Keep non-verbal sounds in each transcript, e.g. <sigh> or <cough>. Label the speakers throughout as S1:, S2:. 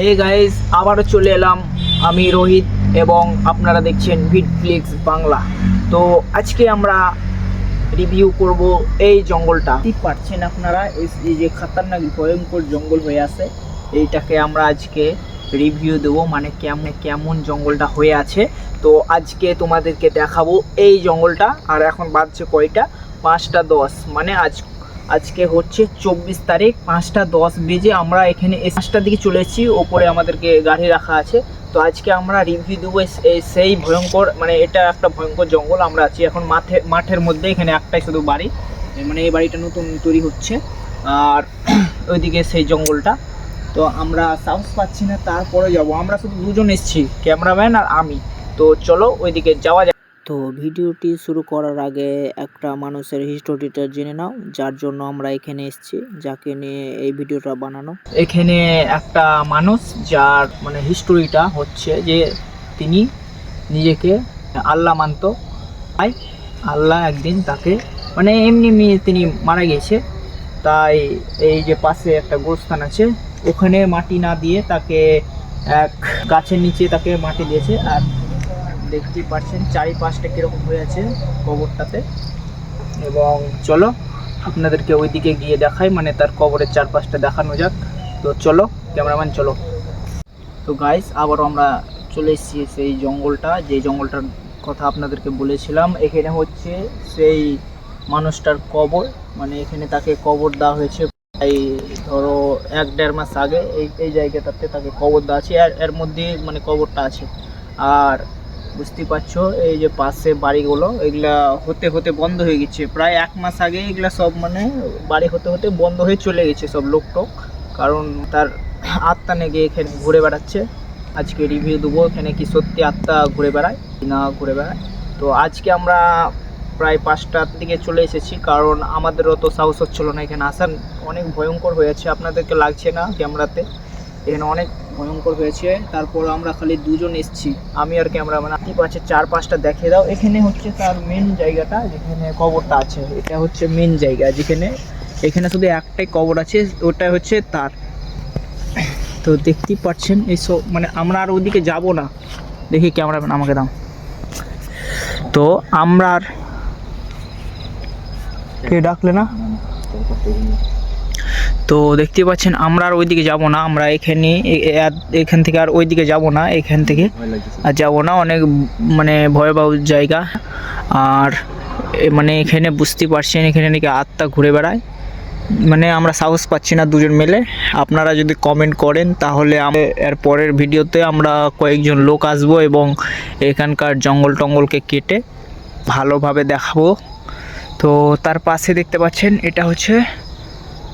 S1: Hey guys আবারও চলে এলাম আমি রোহিত এবং আপনারা দেখছেন ভিডফ্লিক্স বাংলা। তো আজকে আমরা রিভিউ করব এই জঙ্গলটা। পারছেন আপনারা? এই যে খাতারনাক, ভয়ঙ্কর জঙ্গল হয়ে আছে। এইটাকে আমরা আজকে রিভিউ দেবো মানে কেমন কেমন জঙ্গলটা হয়ে আছে। তো আজকে তোমাদেরকে দেখাবো এই জঙ্গলটা, আর এখন বাজছে কয়টা? পাঁচটা দশ মানে আজ আজকে হচ্ছে চব্বিশ তারিখ, পাঁচটা দশ বেজে আমরা এখানে পাঁচটার দিকে চলে এসেছি। ওপরে আমাদেরকে গাড়ি রাখা আছে। তো আজকে আমরা রিভিউ দেবো সেই ভয়ঙ্কর মানে এটা একটা ভয়ঙ্কর জঙ্গল। আমরা আছি এখন মাঠে, মাঠের মধ্যে, এখানে একটাই শুধু বাড়ি। মানে এই বাড়িটা নতুন তৈরি হচ্ছে। আর <clears throat> ওইদিকে সেই জঙ্গলটা। তো আমরা সাহস পাচ্ছি না, তারপরে যাব। আমরা শুধু দুজন এসেছি, ক্যামেরাম্যান আর আমি। তো চলো ওইদিকে যাওয়া তো ভিডিওটি শুরু করার আগে একটা মানুষের হিস্টোরিটা জেনে নাও, যার জন্য আমরা এখানে এসেছি, যাকে নিয়ে এই ভিডিওটা বানানো। এখানে একটা মানুষ যার মানে হিস্টোরিটা হচ্ছে যে তিনি নিজেকে আল্লাহ মানত। তাই আল্লাহ একদিন তাকে মানে এমনি এমনি তিনি মারা গেছে। তাই এই যে পাশে একটা গোরস্থান আছে, ওখানে মাটি না দিয়ে তাকে এক গাছের নিচে তাকে মাটি দিয়েছে। আর দেখতেই পাচ্ছেন চারিপাশটা কীরকম হয়ে আছে কবরটাতে। এবং চলো, আপনাদেরকে ওইদিকে গিয়ে দেখাই মানে তার কবরের চারপাশটা দেখানো যাক। তো চলো, ক্যামেরাম্যান, চলো। তো গাইস আবারও আমরা চলে এসেছি সেই জঙ্গলটা, যে জঙ্গলটার কথা আপনাদেরকে বলেছিলাম, এখানে হচ্ছে সেই মানুষটার কবর মানে এখানে তাকে কবর দেওয়া হয়েছে এই ধরো, এক দেড় মাস আগে, এই এই জায়গাটাতে তাকে কবর দেওয়া আছে এর এর মধ্যে মানে কবরটা আছে। আর বুঝতেই পারছ? এই যে পাশে বাড়িগুলো, এগুলা হতে হতে বন্ধ হয়ে গেছে। প্রায় এক মাস আগে এগুলা সব মানে বাড়ি হতে হতে বন্ধ হয়ে চলে গেছে সব লোক টোক কারণ তার আত্মা নাকি এখানে ঘুরে বেড়াচ্ছে। আজকে রিভিউ দেবো এখানে কি সত্যি আত্মা ঘুরে বেড়ায় না ঘুরে বেড়ায়। তো আজকে আমরা প্রায় পাঁচটার দিকে চলে এসেছি, কারণ আমাদেরও তো সাহস হচ্ছিল না এখানে আসার। অনেক ভয়ঙ্কর হয়েছে আপনাদেরকে লাগছে না ক্যামেরাতে। এখানে অনেক ভয়ঙ্কর হয়েছে। তারপর আমরা খালি দুজন এসছি। আমি আর ক্যামেরা মানে কি পাচ্ছে চার পাঁচটা দেখে দাও। এখানে হচ্ছে তার মেন জায়গাটা, যেখানে কবরটা আছে। এটা হচ্ছে মেন জায়গা, যেখানে এখানে শুধু একটাই কবর আছে, ওটা হচ্ছে তার। তো দেখতেই পাচ্ছেন এইসব মানে আমরা আর ওদিকে যাব না। দেখি ক্যামেরাম্যান আমাকে দাও। তো আমরা আর কে ডাকলে না? তো দেখতে পাচ্ছেন আমরা আর ওইদিকে যাব না আমরা এখানে এখান থেকে আর ওইদিকে যাব না এখান থেকে আর যাব না অনেক মানে ভয়াবহ জায়গা। আর মানে এখানে বুঝতে পারছেন এখানে নাকি আত্মা ঘুরে বেড়ায়। মানে আমরা সাহস পাচ্ছি না দুজন মিলে। আপনারা যদি কমেন্ট করেন তাহলে আম- এর পরের ভিডিওতে আমরা কয়েকজন লোক আসব এবং এখানকার জঙ্গল টঙ্গলকে কেটে ভালোভাবে দেখাবো। তো তার পাশে দেখতে পাচ্ছেন এটা হচ্ছে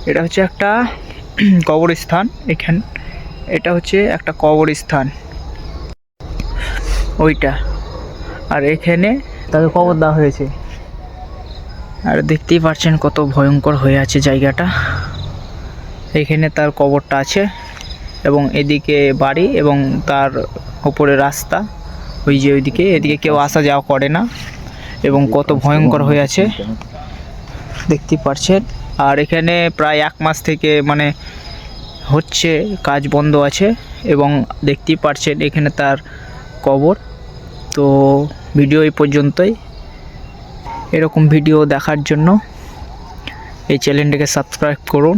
S1: এটা হচ্ছে একটা <clears throat> কবরস্থান এখান এটা হচ্ছে একটা কবরস্থান। ওইটা। আর এখানে তাকে কবর দেওয়া হয়েছে। আর দেখতেই পাচ্ছেন কত ভয়ঙ্কর হয়ে আছে জায়গাটা। এখানে তার কবরটা আছে এবং এদিকে বাড়ি এবং তার উপরে রাস্তা। ওই যে ওইদিকে এদিকে কেউ আসা যাওয়া করে না এবং কত ভয়ঙ্কর হয়ে আছে। দেখতেই পাচ্ছেন আর এখানে প্রায় এক মাস থেকে মানে হচ্ছে, কাজ বন্ধ আছে এবং দেখতেই পারছেন এখানে তার কবর। তো ভিডিও এই পর্যন্তই। এরকম ভিডিও দেখার জন্য এই চ্যানেলটাকে সাবস্ক্রাইব করুন।